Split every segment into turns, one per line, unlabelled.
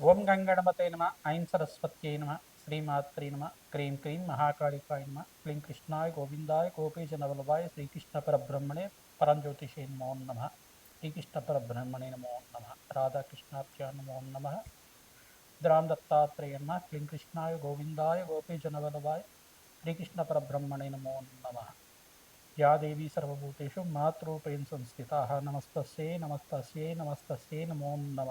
ఓం గంగణపతే నమ ఐం సరస్వత్యై నమ శ్రీమాత్రే నమ క్రీం క్రీం మహాకాళికాయ నమ క్లీం కృష్ణాయ గోవిందాయ గోపీజ నవలవాయ శ్రీకృష్ణ పరబ్రహ్మణే పరంజ్యోతిషే నమో నమ శ్రీకృష్ణ పరబ్రహ్మణే నమో నమ రాధాకృష్ణాభ్యా నమో నమ ద్రాం దత్తాత్రేయ నమ క్లీం కృష్ణాయ గోవిందాయ గోపీజ నవలవాయ శ్రీకృష్ణ పరబ్రహ్మణే నమో నమ యా దేవీ సర్వభూతేషు మాతృపేణ సంస్థితా నమస్తస్యై నమస్తస్యై నమస్తస్యై నమో నమ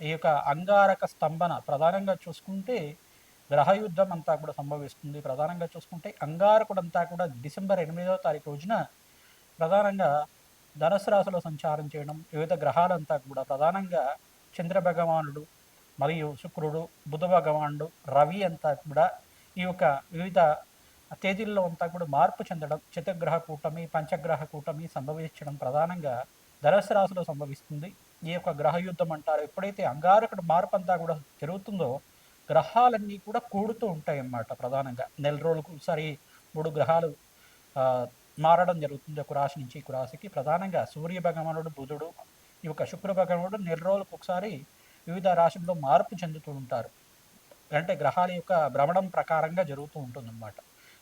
ఈ యొక్క అంగారక స్తంభన ప్రధానంగా చూసుకుంటే గ్రహయుద్ధం అంతా కూడా సంభవిస్తుంది. ప్రధానంగా చూసుకుంటే అంగారకుడు అంతా కూడా డిసెంబర్ ఎనిమిదవ తారీఖు రోజున ప్రధానంగా ధనుసు రాశిలో సంచారం చేయడం వివిధ గ్రహాలంతా కూడా ప్రధానంగా చంద్ర భగవానుడు మరియు శుక్రుడు బుధ భగవానుడు రవి అంతా కూడా ఈ యొక్క వివిధ తేదీల్లో అంతా కూడా మార్పు చెందడం చతుర్గ్రహ కూటమి పంచగ్రహ కూటమి సంభవించడం ప్రధానంగా ధనుసు రాశిలో సంభవిస్తుంది. ఈ యొక్క గ్రహ యుద్ధం అంటారు ఎప్పుడైతే అంగారకుడు మార్పు అంతా కూడా జరుగుతుందో గ్రహాలన్నీ కూడా కూడుతూ ఉంటాయి అన్నమాట ప్రధానంగా. నెల రోజులకు ఒకసారి మూడు గ్రహాలు మారడం జరుగుతుంది. ఒక రాశి నుంచి ఒక రాశికి. ప్రధానంగా సూర్య భగవానుడు బుధుడు ఈ యొక్క శుక్ర భగవానుడు నెల రోజులకు ఒకసారి వివిధ రాశుల్లో మార్పు చెందుతూ ఉంటారు. అంటే గ్రహాల యొక్క భ్రమణం ప్రకారంగా జరుగుతూ ఉంటుందన్నమాట.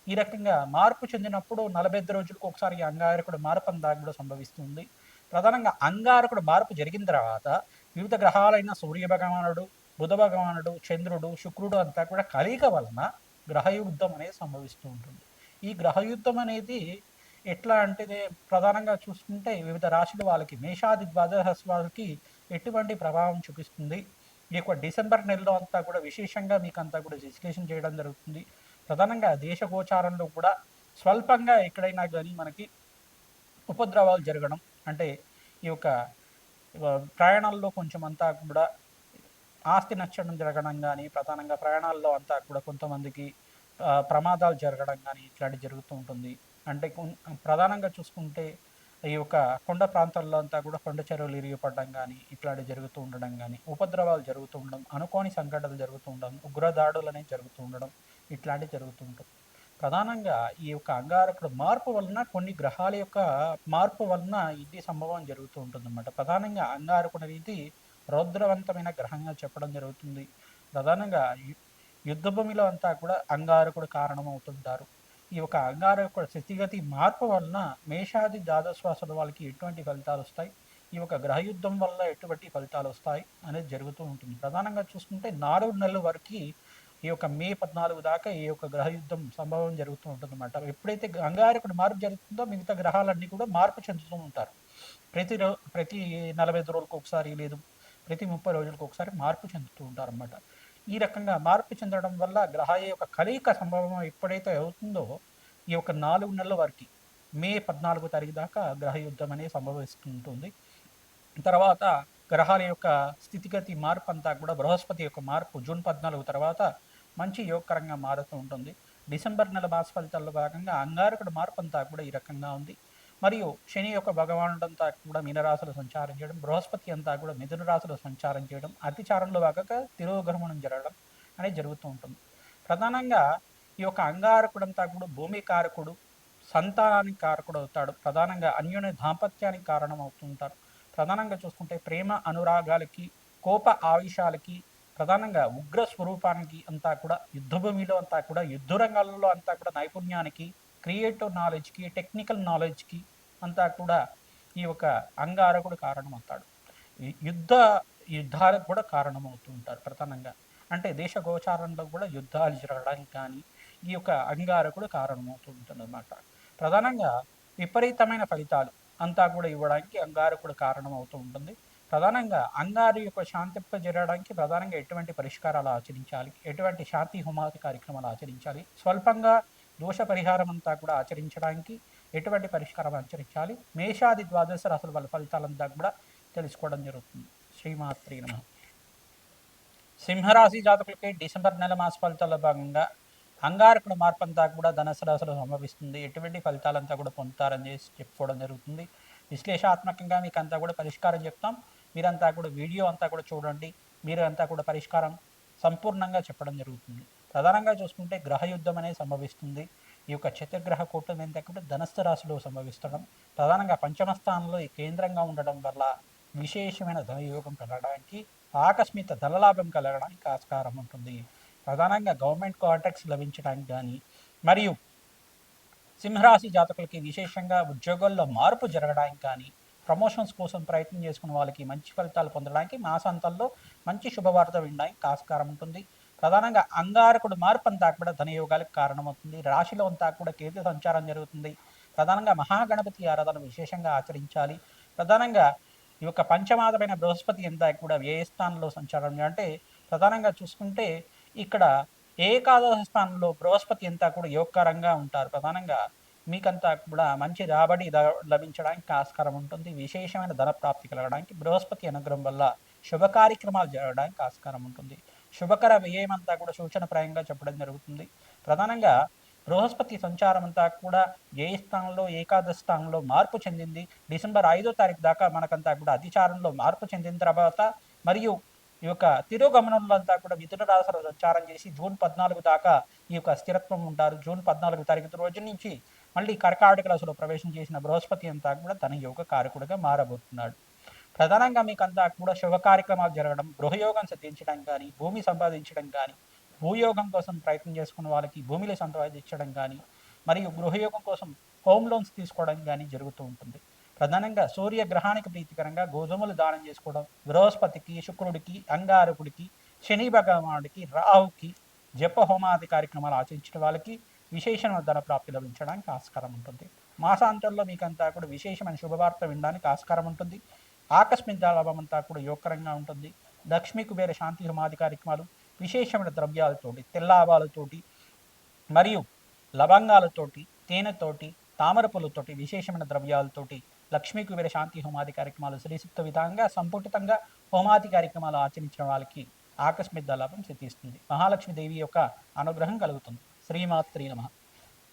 ఈ రకంగా మార్పు చెందినప్పుడు నలభై ఐదు రోజులకు ఒకసారి అంగారకుడు మార్పు అందాక కూడా సంభవిస్తుంది ప్రధానంగా అంగారకుడు మార్పు జరిగిన తర్వాత వివిధ గ్రహాలైన సూర్య భగవానుడు బుధ భగవానుడు చంద్రుడు శుక్రుడు అంతా కూడా కలయిక వలన గ్రహయుద్ధం అనేది సంభవిస్తూ ఉంటుంది. ఈ గ్రహయుద్ధం అనేది ఎట్లా అంటే ప్రధానంగా చూసుకుంటే వివిధ రాశుల వాళ్ళకి మేషాది ద్వాదశ వాళ్ళకి ఎటువంటి ప్రభావం చూపిస్తుంది. ఈ యొక్క డిసెంబర్ నెలలో అంతా కూడా విశేషంగా మీకు అంతా కూడా విశ్లేషణ చేయడం జరుగుతుంది. ప్రధానంగా దేశ గోచారంలో కూడా స్వల్పంగా ఎక్కడైనా కానీ మనకి ఉపద్రవాలు జరగడం అంటే ఈ యొక్క ప్రయాణాల్లో కొంచెం అంతా కూడా ఆస్తి నచ్చడం జరగడం కానీ ప్రధానంగా ప్రయాణాల్లో అంతా కూడా కొంతమందికి ప్రమాదాలు జరగడం కానీ ఇట్లాంటివి జరుగుతూ ఉంటుంది. అంటే ప్రధానంగా చూసుకుంటే ఈ యొక్క కొండ ప్రాంతాల్లో అంతా కూడా కొండ చెరువులు ఇరిగిపడడం కానీ ఇట్లాంటివి జరుగుతూ ఉండడం కానీ ఉపద్రవాలు జరుగుతూ ఉండడం అనుకోని సంఘటనలు జరుగుతూ ఉండడం ఉగ్రదాడులు అనేవి జరుగుతూ ఉండడం ఇట్లాంటివి జరుగుతూ ఉంటుంది ప్రధానంగా ఈ యొక్క అంగారకుడు మార్పు వలన కొన్ని గ్రహాల యొక్క మార్పు వలన ఇది సంభవం జరుగుతూ ఉంటుందన్నమాట. ప్రధానంగా అంగారకుడు అనేది రౌద్రవంతమైన గ్రహంగా చెప్పడం జరుగుతుంది. ప్రధానంగా యుద్ధభూమిలో అంతా కూడా అంగారకుడు కారణమవుతుంటారు. ఈ యొక్క అంగారకుడు స్థితిగతి మార్పు వలన మేషాది ద్వాదశ్వాసుల వాళ్ళకి ఎటువంటి ఫలితాలు వస్తాయి? ఈ యొక్క గ్రహయుద్ధం వల్ల ఎటువంటి ఫలితాలు వస్తాయి? అనేది జరుగుతూ ఉంటుంది. ప్రధానంగా చూసుకుంటే నాలుగు నెలల వరకు ఈ యొక్క మే పద్నాలుగు దాకా ఈ యొక్క గ్రహయుద్ధం సంభవం జరుగుతూ ఉంటుందన్నమాట. ఎప్పుడైతే అంగారకుడు మార్పు జరుగుతుందో మిగతా గ్రహాలన్నీ కూడా మార్పు చెందుతూ ఉంటారు. ప్రతి రో ప్రతి నలభై ఐదు రోజులకు ఒకసారి లేదు ప్రతి ముప్పై రోజులకు ఒకసారి మార్పు చెందుతూ ఉంటారు అన్నమాట ఈ రకంగా మార్పు చెందడం వల్ల గ్రహాల యొక్క కలయిక సంభవం ఎప్పుడైతే అవుతుందో ఈ యొక్క నాలుగు నెలల వరకు మే పద్నాలుగో తారీఖు దాకా గ్రహ యుద్ధం అనేది సంభవిస్తుంటుంది. తర్వాత గ్రహాల యొక్క స్థితిగతి మార్పు అంతా కూడా బృహస్పతి యొక్క మార్పు జూన్ పద్నాలుగు తర్వాత మంచి యోగకరంగా మారుతూ ఉంటుంది. డిసెంబర్ నెల మాస ఫలితాల్లో భాగంగా అంగారకుడు మార్పు అంతా కూడా ఈ రకంగా ఉంది. మరియు శని యొక్క భగవానుడంతా కూడా మీనరాశులు సంచారం చేయడం బృహస్పతి అంతా కూడా మిథున రాశులు సంచారం చేయడం అతిచారంలో భాగంగా తిరోగ్రహణం జరగడం అనేది జరుగుతూ ఉంటుంది. ప్రధానంగా ఈ యొక్క అంగారకుడంతా కూడా భూమి కారకుడు సంతానానికి కారకుడు అవుతాడు. ప్రధానంగా అన్యోన్య దాంపత్యానికి కారణం అవుతుంటారు ప్రధానంగా చూసుకుంటే ప్రేమ అనురాగాలకి కోప ఆవేశాలకి ప్రధానంగా ఉగ్ర స్వరూపానికి అంతా కూడా యుద్ధభూమిలో అంతా కూడా యుద్ధ రంగాలలో అంతా కూడా నైపుణ్యానికి క్రియేటివ్ నాలెడ్జ్కి టెక్నికల్ నాలెడ్జ్కి అంతా కూడా ఈ యొక్క అంగారకుడు కారణం అవుతాడు ఈ యుద్ధ యుద్ధాలకు కూడా కారణమవుతూ ఉంటారు ప్రధానంగా. అంటే దేశ గోచారంలో కూడా యుద్ధాలు జరగడానికి కానీ ఈ యొక్క అంగారకుడు కారణమవుతూ ఉంటుంది అన్నమాట ప్రధానంగా విపరీతమైన ఫలితాలు అంతా కూడా ఇవ్వడానికి అంగారకుడు కారణం అవుతూ ఉంటుంది. ప్రధానంగా అంగారు యొక్క శాంతింప జరగడానికి ప్రధానంగా ఎటువంటి పరిష్కారాలు ఆచరించాలి? ఎటువంటి శాంతి హోమాది కార్యక్రమాలు ఆచరించాలి? స్వల్పంగా దోష పరిహారం అంతా కూడా ఆచరించడానికి ఎటువంటి పరిష్కారం ఆచరించాలి? మేషాది ద్వాదశ రాసుల వాళ్ళ ఫలితాలంతా కూడా తెలుసుకోవడం జరుగుతుంది. శ్రీమాత్రి నమ. సింహరాశి జాతకులకి డిసెంబర్ నెల మాస ఫలితాల్లో భాగంగా అంగారకుడు మార్పంతా కూడా ధనసు రాశిలో సంభవిస్తుంది. ఎటువంటి ఫలితాలంతా కూడా పొందుతారని చెప్పి చెప్పుకోవడం జరుగుతుంది. విశ్లేషాత్మకంగా మీకు అంతా కూడా పరిష్కారం చెప్తాం. మీరంతా కూడా వీడియో అంతా కూడా చూడండి మీరు అంతా కూడా పరిష్కారం సంపూర్ణంగా చెప్పడం జరుగుతుంది. ప్రధానంగా చూసుకుంటే గ్రహ యుద్ధం అనేది సంభవిస్తుంది. ఈ యొక్క చతుర్గ్రహ కూటమి ఏంటంటే ధనస్థ రాశిలో సంభవిస్తడం ప్రధానంగా పంచమ స్థానంలో ఈ కేంద్రంగా ఉండడం వల్ల విశేషమైన ధనయోగం కలగడానికి ఆకస్మిక ధనలాభం కలగడానికి ఆస్కారం ఉంటుంది. ప్రధానంగా గవర్నమెంట్ కాంట్రాక్ట్స్ లభించడానికి కానీ మరియు సింహరాశి జాతకులకి విశేషంగా ఉద్యోగాల్లో మార్పు జరగడానికి కానీ ప్రమోషన్స్ కోసం ప్రయత్నం చేసుకున్న వాళ్ళకి మంచి ఫలితాలు పొందడానికి మాసాంతంలో మంచి శుభవార్త వినడానికి ఆస్కారం ఉంటుంది. ప్రధానంగా అంగారకుడు మార్పు అంతా కూడా ధనయోగాలకు కారణమవుతుంది. రాశిలో అంతా కూడా కీర్తి సంచారం జరుగుతుంది. ప్రధానంగా మహాగణపతి ఆరాధన విశేషంగా ఆచరించాలి. ప్రధానంగా ఈ యొక్క పంచమాదమైన బృహస్పతి అంతా కూడా ఏ స్థానంలో సంచారం అంటే ప్రధానంగా చూసుకుంటే ఇక్కడ ఏకాదశ స్థానంలో బృహస్పతి అంతా కూడా యోగకరంగా ఉంటారు. ప్రధానంగా మీకంతా కూడా మంచి రాబడి లభించడానికి ఆస్కారం ఉంటుంది. విశేషమైన ధన ప్రాప్తి కలగడానికి బృహస్పతి అనుగ్రహం వల్ల శుభ కార్యక్రమాలు జరగడానికి ఆస్కారం ఉంటుంది. శుభకర వ్యయం అంతా కూడా సూచనప్రాయంగా చెప్పడం జరుగుతుంది. ప్రధానంగా బృహస్పతి సంచారం అంతా కూడా ఏ స్థానంలో ఏకాదశ స్థానంలో మార్పు చెందింది. డిసెంబర్ ఐదో తారీఖు దాకా మనకంతా కూడా అధిచారంలో మార్పు చెందిన తర్వాత మరియు ఈ యొక్క తిరోగమనంలో అంతా కూడా మిథున రాశిలో సంచారం చేసి జూన్ పద్నాలుగు దాకా ఈ యొక్క స్థిరత్వం ఉంటారు. జూన్ పద్నాలుగు తారీఖు రోజు నుంచి మళ్ళీ కర్కాటక రాశిలో ప్రవేశం చేసిన బృహస్పతి అంతా కూడా తన యోగ కారకుడిగా మారబోతున్నాడు. ప్రధానంగా మీకు అంతా కూడా శుభ కార్యక్రమాలు జరగడం గృహయోగం సిద్ధించడం కానీ భూమి సంపాదించడం కానీ భూయోగం కోసం ప్రయత్నం చేసుకున్న వాళ్ళకి భూమిని సంపాదించడం కానీ మరియు గృహయోగం కోసం హోమ్ లోన్స్ తీసుకోవడం కానీ జరుగుతూ ఉంటుంది. ప్రధానంగా సూర్య గ్రహానికి ప్రీతికరంగా గోధుమలు దానం చేసుకోవడం బృహస్పతికి శుక్రుడికి అంగారకుడికి శని భగవానుడికి రాహుకి జప హోమాది కార్యక్రమాలు ఆచరించిన వాళ్ళకి విశేషమైన ధర ప్రాప్తి లభించడానికి ఆస్కారం ఉంటుంది. మాసాంతంలో మీకంతా కూడా విశేషమైన శుభవార్త వినడానికి ఆస్కారం ఉంటుంది. ఆకస్మిక లాభం అంతా కూడా యోగకరంగా ఉంటుంది. లక్ష్మీ కుబేర శాంతి హోమాది కార్యక్రమాలు విశేషమైన ద్రవ్యాలతోటి తెల్లాభాలతోటి మరియు లవంగాలతోటి తేనెతోటి తామర పూలతోటి విశేషమైన ద్రవ్యాలతోటి లక్ష్మీ కుబేర శాంతి హోమాది కార్యక్రమాలు శ్రీసిక్త విధంగా సంపుటితంగా హోమాది కార్యక్రమాలు ఆచరించిన వాళ్ళకి ఆకస్మిక లాభం సిద్ధిస్తుంది మహాలక్ష్మి దేవి యొక్క అనుగ్రహం కలుగుతుంది. శ్రీమాత్రి నమ